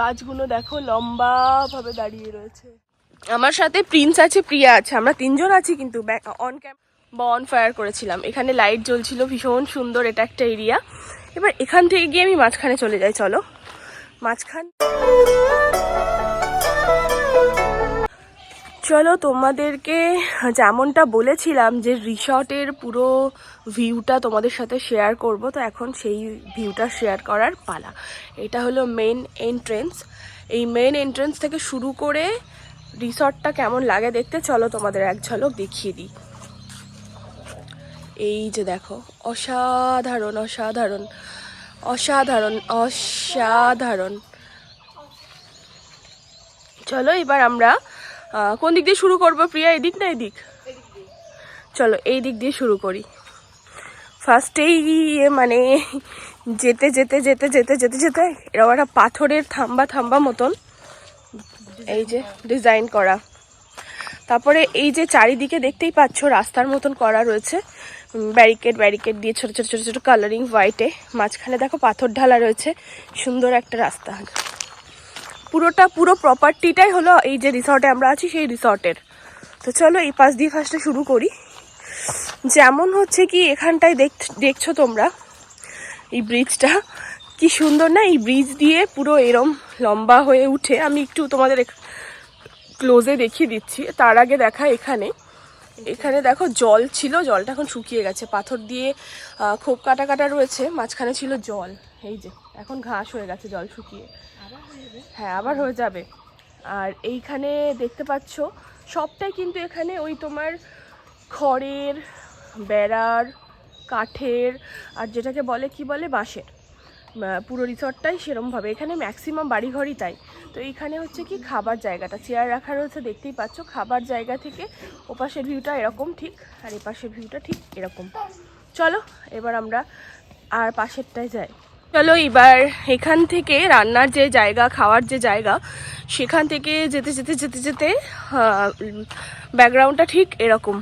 গাছগুলো দেখো লম্বা ভাবে দাঁড়িয়ে রয়েছে। আমার সাথে প্রিন্স আছে, প্রিয়া আছে, আমরা তিনজন আছি কিন্তু অন ক্যাম বন ফায়ার করেছিলাম। এখানে লাইট জ্বলছিল, ভীষণ সুন্দর এটা একটা এরিয়া এবার এখান থেকে গিয়ে আমি মাঝখানে চলে যাই, চলো। মাঝখান চলো তোমাদেরকে যেমনটা বলেছিলাম যে রিসর্টের পুরো ভিউটা তোমাদের সাথে শেয়ার করব, তো এখন সেই ভিউটা শেয়ার করার পালা। এটা হলো মেন এন্ট্রেন্স এই মেন এন্ট্রেন্স থেকে শুরু করে রিসর্টটা কেমন লাগে দেখতে, চলো তোমাদের এক ঝলক দেখিয়ে দিই। এই যে দেখো, অসাধারণ অসাধারণ অসাধারণ অসাধারণ। চলো এবার আমরা কোন দিক দিয়ে শুরু করব, প্রিয়া? এদিক না এদিক? চলো, এই দিক দিয়ে শুরু করি। ফার্স্টেই গিয়ে মানে যেতে যেতে যেতে যেতে যেতে যেতে, এরকম একটা পাথরের থাম্বা থাম্বা মতন এই যে ডিজাইন করা। তারপরে এই যে চারিদিকে দেখতেই পাচ্ছ, রাস্তার মতন করা রয়েছে। ব্যারিকেড ব্যারিকেড দিয়ে ছোট ছোট ছোট ছোট কালারিং হোয়াইটে মাঝখানে দেখো পাথর ঢালা রয়েছে। সুন্দর একটা রাস্তা। পুরোটা পুরো প্রপার্টিটাই হলো এই যে রিসর্টে আমরা আছি, সেই রিসর্টের তো চলো এই পাশ দিয়ে ফার্স্টে শুরু করি। যেমন হচ্ছে কি, এখানটায় দেখ, দেখছ তোমরা? এই ব্রিজটা কি সুন্দর না? এই ব্রিজ দিয়ে পুরো এরম লম্বা হয়ে উঠে, আমি একটু তোমাদের ক্লোজে দেখিয়ে দিচ্ছি। তার আগে দেখা এখানে। এখানে দেখো জল ছিল, জলটা এখন শুকিয়ে গেছে। পাথর দিয়ে খোপ কাটা কাটা রয়েছে, মাঝখানে ছিল জল। এই যে, এখন ঘাস হয়ে গেছে জল শুকিয়ে। হ্যাঁ আবার হয়ে যাবে। আর এইখানে দেখতে পাচ্ছ, সবটাই কিন্তু এখানে ওই তোমার খড়ের, বেড়ার, কাঠের, আর যেটাকে বলে, কি বলে, বাঁশের। পুরো রিসর্টটাই সেরমভাবে। এখানে ম্যাক্সিমাম বাড়িঘরই তাই। তো এইখানে হচ্ছে কি, খাবার জায়গাটা। চেয়ার রাখা রয়েছে, দেখতেই পাচ্ছ, খাবার জায়গা থেকে ওপাশের ভিউটা এরকম ঠিক, আর এপাশের ভিউটা ঠিক এরকম। চলো, এবার আমরা আর পাশেরটায় যাই। চলো এবার এখান থেকে রান্নার যে জায়গা, খাওয়ার যে জায়গা, সেখান থেকে যেতে যেতে যেতে যেতে ব্যাকগ্রাউন্ডটা ঠিক এরকম।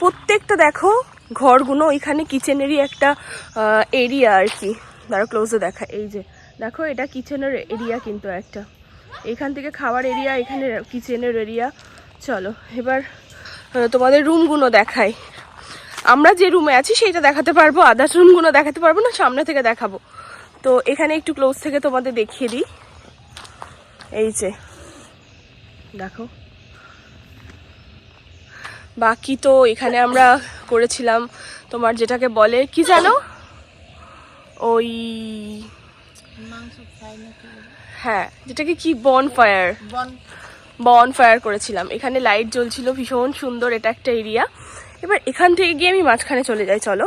প্রত্যেকটা দেখো, ঘরগুলো ওইখানে কিচেনেরই একটা এরিয়া আর কি। দাঁড়া ক্লোজে দেখা, এই যে, দেখো, এটা কিচেনের এরিয়া কিন্তু একটা। এখান থেকে খাওয়ার এরিয়া এখানে কিচেনের এরিয়া চলো, এবার তোমাদের রুমগুলো দেখাই। আমরা যে রুমে আছি সেইটা দেখাতে পারব আদার্স রুমগুলো দেখাতে পারব না সামনে থেকে দেখাবো। তো এখানে একটু ক্লোজ থেকে তোমাদের দেখিয়ে দিই। এই যে দেখো। বাকি তো এখানে আমরা করেছিলাম তোমার যেটাকে বলে কি জানো? ওই হ্যাঁ যেটাকে কি? বন ফায়ার বন ফায়ার করেছিলাম। এখানে লাইট জ্বলছিল ভীষণ সুন্দর এটা একটা এরিয়া এবার এখান থেকে গিয়ে আমি মাঝখানে চলে যাই, চলো।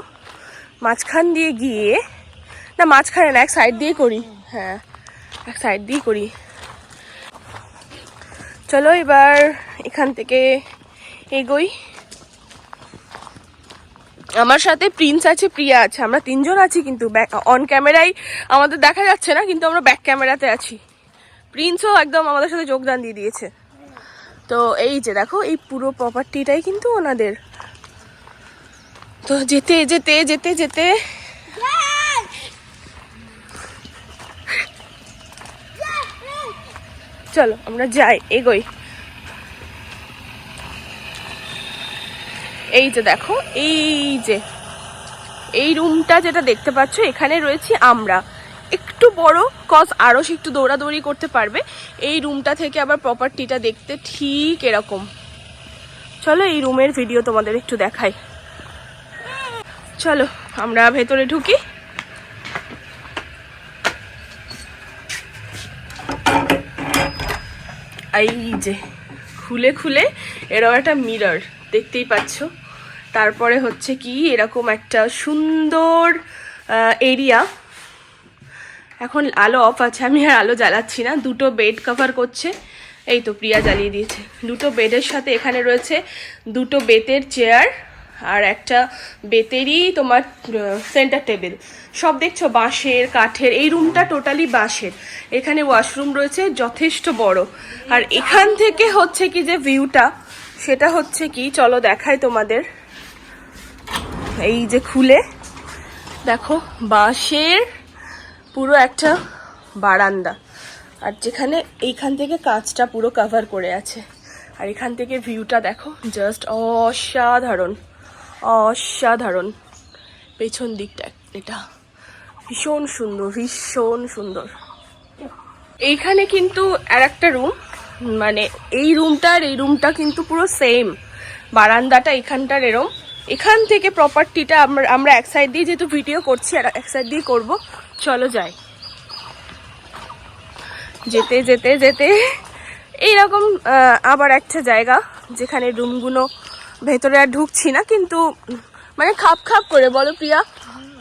মাঝখান দিয়ে গিয়ে, না, মাঝখানে না, এক সাইড দিয়ে করি। হ্যাঁ এক সাইড দিয়ে করি। চলো এবার এখান থেকে এগোই। আমার সাথে প্রিন্স আছে প্রিয়া আছে, আমরা তিনজন আছি কিন্তু অন ক্যামেরায় আমাদের দেখা যাচ্ছে না, কিন্তু আমরা ব্যাক ক্যামেরাতে আছি। প্রিন্সও একদম আমাদের সাথে যোগদান দিয়ে দিয়েছে। তো এই যে দেখো, এই পুরো প্রপার্টিটাই কিন্তু ওনাদের। তো যেতে যেতে যেতে যেতে। চলো, আমরা যাই, এগোই। এই যে দেখো, এই যে। এই রুমটা যেটা দেখতে পাচ্ছ, এখানে রয়েছি আমরা। একটু বড় কজ আরও সে একটু দৌড়াদৌড়ি করতে পারবে। এই রুমটা থেকে আবার প্রপার্টিটা দেখতে ঠিক এরকম। চলো, এই রুমের ভিডিও তোমাদের একটু দেখাই। চলো, আমরা ভেতরে ঢুকি। এই যে, খুলে খুলে এরকম একটা মিরর দেখতেই পাচ্ছ। তারপরে হচ্ছে কি, এরকম একটা সুন্দর এরিয়া এখন আলো অফ আছে, আমি আর আলো জ্বালাচ্ছি না, দুটো বেড কভার করছে। এই তো প্রিয়া জ্বালিয়ে দিয়েছে। দুটো বেডের সাথে এখানে রয়েছে দুটো বেতের চেয়ার আর একটা বেতেরই তোমার সেন্টার টেবিল সব দেখছ, বাঁশের, কাঠের, এই রুমটা টোটালি বাঁশের। এখানে ওয়াশরুম রয়েছে, যথেষ্ট বড়। আর এখান থেকে হচ্ছে কি যে ভিউটা সেটা হচ্ছে কি, চলো দেখাই তোমাদের। এই যে খুলে, দেখো, বাঁশের পুরো একটা বারান্দা। আর যেখানে এইখান থেকে কাঁচটা পুরো কাভার করে আছে। আর এখান থেকে ভিউটা দেখো জাস্ট অসাধারণ। অসাধারণ। পেছন দিকটা, এটা ভীষণ সুন্দর ভীষণ সুন্দর। এইখানে কিন্তু আর একটা রুম মানে এই রুমটা আর এই রুমটা কিন্তু পুরো সেম বারান্দাটা এখানটার এরম। এখান থেকে প্রপার্টিটা আমরা আমরা এক সাইড দিয়ে যেহেতু ভিডিও করছি, আর এক সাইড দিয়ে করব, চলো যাই। যেতে যেতে যেতে, এইরকম আবার একটা জায়গা, যেখানে রুমগুলো ভেতরে আর ঢুকছি না, কিন্তু মানে খাপ খাপ করে, বলো প্রিয়া?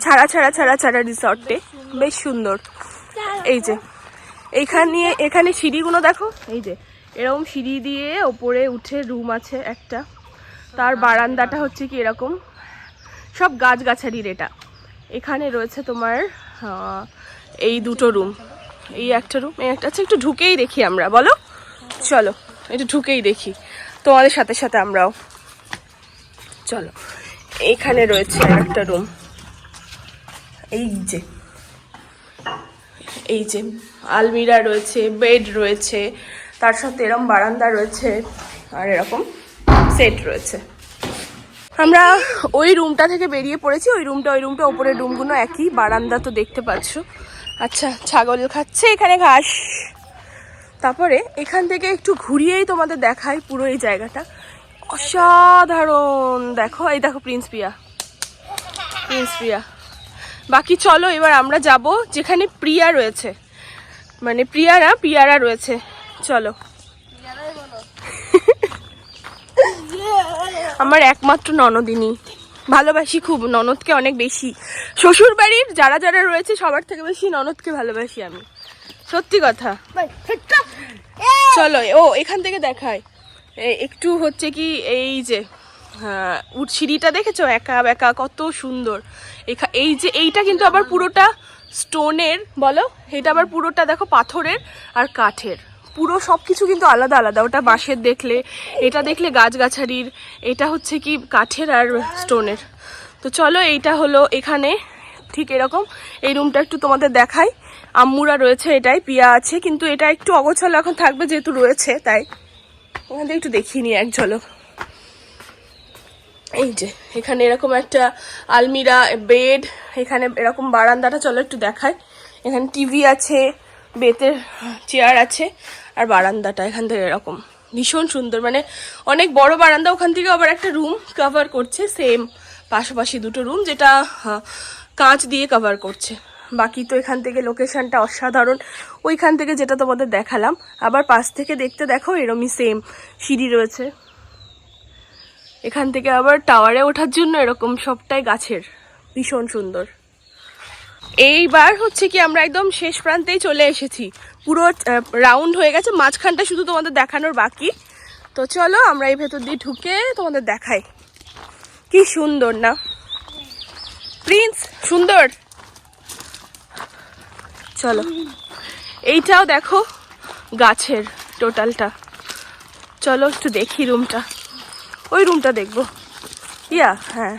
ছাড়া ছাড়া ছাড়া ছাড়া রিসর্টে। বেশ সুন্দর। এই যে, এইখানে, এখানে সিঁড়িগুলো দেখো। এই যে, এরকম সিঁড়ি দিয়ে ওপরে উঠে রুম আছে একটা। তার বারান্দাটা হচ্ছে কি এরকম? সব গাছগাছালির এটা। এখানে রয়েছে তোমার এই দুটো রুম। এই একটা রুম, এই একটা আচ্ছা একটু ঢুকেই দেখি আমরা, বলো? চলো, একটু ঢুকেই দেখি। তোমাদের সাথে সাথে আমরাও। চলো এইখানে রয়েছে একটা রুম এই যে এই যে, আলমিরা রয়েছে বেড রয়েছে, তার সাথে এরকম বারান্দা রয়েছে, আর এরকম সেট রয়েছে। আমরা ওই রুমটা থেকে বেরিয়ে পড়েছি, ওই রুমটা ওই রুমটা ওপরের রুমগুলো একই, বারান্দা তো দেখতে পাচ্ছ। আচ্ছা ছাগল খাচ্ছে এখানে ঘাস। তারপরে এখান থেকে একটু ঘুরিয়েই তোমাদের দেখাই পুরো এই জায়গাটা। অসাধারণ। দেখো এই দেখো প্রিন্স প্রিয়া। প্রিন্স প্রিয়া। বাকি চলো এবার আমরা যাব যেখানে প্রিয়া রয়েছে। মানে প্রিয়ারা প্রিয়ারা রয়েছে। চলো। আমার একমাত্র ননদিনী। ভালোবাসি খুব ননদকে অনেক বেশি। শ্বশুর বাড়ির যারা যারা রয়েছে সবার থেকে বেশি ননদকে ভালোবাসি আমি। সত্যি কথা। চলো ও এখান থেকে দেখায়। একটু হচ্ছে কি এই যে হ্যাঁ সিঁড়িটা দেখেছ? একা, বেকা, কত সুন্দর। এই যে, এইটা কিন্তু আবার পুরোটা স্টোনের, বলো? এটা আবার পুরোটা দেখো পাথরের আর কাঠের। পুরো সব কিছু কিন্তু আলাদা আলাদা। ওটা বাঁশের দেখলে, এটা দেখলে গাছগাছালির, এটা হচ্ছে কি কাঠের আর স্টোনের। তো চলো, এইটা হলো এখানে, ঠিক এরকম। এই রুমটা একটু তোমাদের দেখাই। আম্মুরা রয়েছে এটাই, পিয়া আছে, কিন্তু এটা একটু অগোছালো এখন থাকবে যেহেতু রয়েছে, তাই। ওখান একটু দেখিয়ে নিই এক ঝলক। এই যে এখানে এরকম একটা আলমিরা বেড এখানে এরকম বারান্দাটা চলো একটু দেখায় এখানে টিভি আছে বেতের চেয়ার আছে আর বারান্দাটা এখান থেকে এরকম। ভীষণ সুন্দর মানে অনেক বড় বারান্দা ওখান থেকে আবার একটা রুম কভার করছে সেম পাশাপাশি দুটো রুম যেটা হ্যাঁ, কাঁচ দিয়ে কভার করছে। বাকি তো এখান থেকে লোকেশনটা অসাধারণ। ওইখান থেকে যেটা তোমাদের দেখালাম। আবার পাশ থেকে দেখতে দেখো এরমই সেম সিঁড়ি রয়েছে। এখান থেকে আবার টাওয়ারে ওঠার জন্য এরকম সবটাই গাছের। ভীষণ সুন্দর। এইবার হচ্ছে কি আমরা একদম শেষ প্রান্তেই চলে এসেছি। পুরো রাউন্ড হয়ে গেছে। মাঝখানটা শুধু তোমাদের দেখানোর বাকি। তো চলো আমরা এই ভেতর দিয়ে ঢুকে তোমাদের দেখাই। কি সুন্দর না? প্রিন্স সুন্দর? চলো। এইটাও দেখো গাছের টোটালটা। চলো একটু দেখি রুমটা। ওই রুমটা দেখব। ইয়া হ্যাঁ।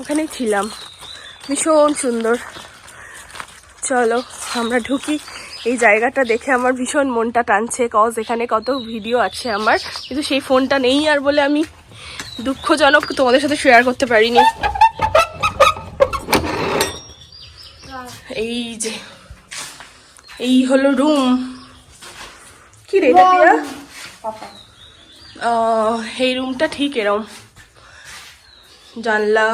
ওখানেই ছিলাম। ভীষণ সুন্দর। চলো, আমরা ঢুকি। এই জায়গাটা দেখে আমার ভীষণ মনটা টানছে। কজ এখানে কত ভিডিও আছে আমার। কিন্তু সেই ফোনটা নেই আর বলে আমি দুঃখজনক তোমাদের সাথে শেয়ার করতে পারিনি। এই যে এই হলো রুম কি রে এটা? এই রুমটা ঠিক এরম। জানলা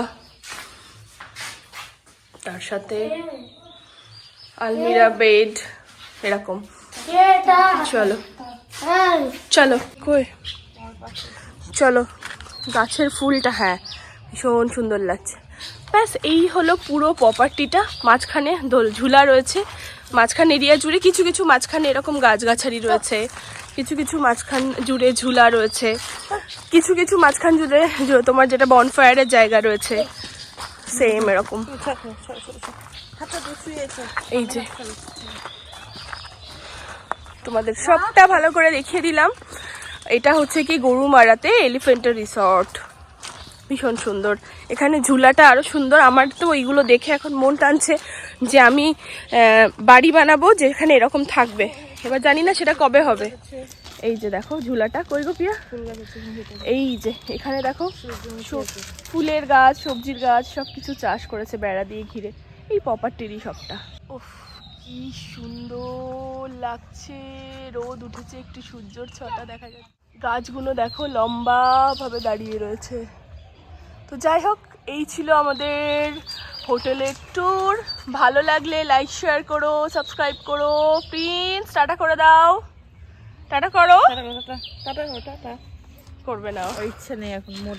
তার সাথে আলমিরা বেড এরকম। চলো। চলো কই? চলো গাছের ফুলটা হ্যাঁ। ভীষণ সুন্দর লাগছে। ব্যাস এই হলো পুরো প্রপার্টিটা মাঝখানে দোল ঝুলা রয়েছে। মাঝখান এরিয়া জুড়ে কিছু কিছু মাঝখানে এরকম গাছগাছালি রয়েছে, কিছু কিছু মাঝখান জুড়ে ঝুলা রয়েছে, কিছু কিছু মাঝখান জুড়ে তোমার যেটা বনফায়ারের জায়গা রয়েছে সেম এরকম। এই যে। তোমাদের সবটা ভালো করে দেখিয়ে দিলাম। এটা হচ্ছে কি গরুমারাতে এলিফেন্টের রিসর্ট ভীষণ সুন্দর। এখানে ঝুলাটা আরও সুন্দর। আমার তো ওইগুলো দেখে এখন মন টানছে যে আমি বাড়ি বানাবো যেখানে এরকম থাকবে। এবার জানি না সেটা কবে হবে। এই যে দেখো ঝুলাটা। কই গো পিয়া এই যে, এখানে দেখো ফুলের গাছ, সবজির গাছ সব কিছু চাষ করেছে বেড়া দিয়ে ঘিরে। এই প্রপার্টিরই সবটা। কি সুন্দর লাগছে। রোদ উঠেছে, একটু সূর্যর ছটা দেখা যাচ্ছে। গাছগুলো দেখো লম্বা ভাবে দাঁড়িয়ে রয়েছে। তো যাই হোক এই ছিল আমাদের হোটেলের ট্যুর ভালো লাগলে লাইক শেয়ার করো সাবস্ক্রাইব করো। প্লিজ টাটা করে দাও। টাটা করো। টাটা করবে না। ইচ্ছে নেই এখন মোট